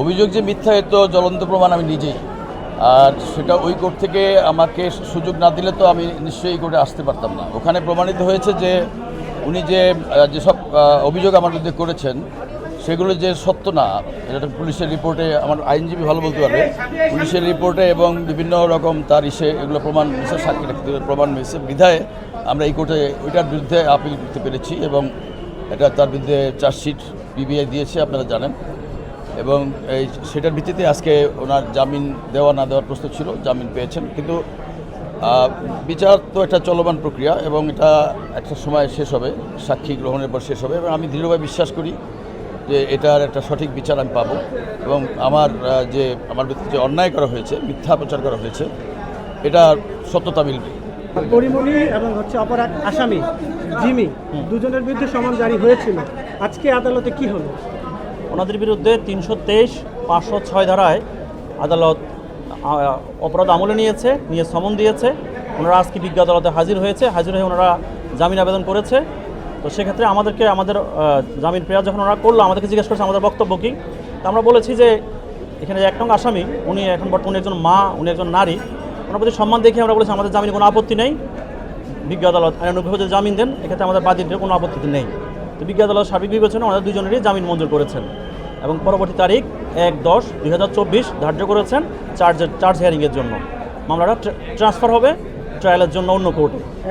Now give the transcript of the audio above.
অভিযোগ যে মিথ্যা এর তো জ্বলন্ত প্রমাণ আমি নিজেই। আর সেটা ওই কোর্ট থেকে আমাকে সুযোগ না দিলে তো আমি নিশ্চয়ই এই কোর্টে আসতে পারতাম না। ওখানে প্রমাণিত হয়েছে যে উনি যে যেসব অভিযোগ আমার বিরুদ্ধে করেছেন, সেগুলো যে সত্য না, এটা পুলিশের রিপোর্টে আমার আইনজীবী ভালো বলতে পারবে। পুলিশের রিপোর্টে এবং বিভিন্ন রকম তার ইসে, এগুলো প্রমাণ বিশেষ সাক্ষী রাখতে প্রমাণ হয়েছে বিধায় আমরা এই কোর্টে ওইটার বিরুদ্ধে আপিল করতে পেরেছি এবং এটা তার বিরুদ্ধে চার্জশিট পিবিআই দিয়েছে, আপনারা জানেন। এবং এই সেটার ভিত্তিতে আজকে ওনার জামিন দেওয়া না দেওয়ার প্রস্তুত ছিল জামিন পেয়েছেন। কিন্তু বিচার তো একটা চলমান প্রক্রিয়া এবং এটা একটা সময় শেষ হবে সাক্ষী গ্রহণের পর শেষ হবে এবং আমি দৃঢ়ভাবে বিশ্বাস করি যে এটার একটা সঠিক বিচার আমি পাবো এবং আমার যে আমার যে অন্যায় করা হয়েছে মিথ্যা প্রচার করা হয়েছে এটা সত্যতা মিলবে। পরিমণি এবং হচ্ছে অপর এক আসামি জিমি দুজনের বিরুদ্ধে সমন জারি হয়েছিল। আজকে আদালতে কি হলো? ওনাদের বিরুদ্ধে তিনশো তেইশ, পাঁচশো ছয় ধারায় আদালত অপরাধ আমলে নিয়েছে, নিয়ে সমন দিয়েছে। ওনারা আজকে বিজ্ঞ আদালতে হাজির হয়েছে। হাজির হয়ে ওনারা জামিন আবেদন করেছে। তো সেক্ষেত্রে আমাদেরকে, আমাদের জামিন প্রেয়ার যখন ওনারা করল, আমাদেরকে জিজ্ঞেস করেছে আমাদের বক্তব্য কী? তা আমরা বলেছি যে, এখানে এক নং আসামি, উনি এখন বর্তমানে একজন মা, উনি একজন নারী। ওনার প্রতি সম্মান দেখে আমরা বলেছি, আমাদের জামিনে কোনো আপত্তি নেই। বিজ্ঞ আদালত আইনানুগভাবে যদি জামিন দেন, এক্ষেত্রে আমাদের বাদীদের কোনো আপত্তি নেই। তো বিজ্ঞ আদালত সার্বিক বিবেচনা ওনাদের দুজনেরই জামিন মঞ্জুর করেছেন এবং পরবর্তী তারিখ এক দশ দুই ধার্য করেছেন চার্জের চার্জ হিয়ারিংয়ের জন্য। মামলাটা ট্রান্সফার হবে ট্রায়ালের জন্য অন্য কোর্টে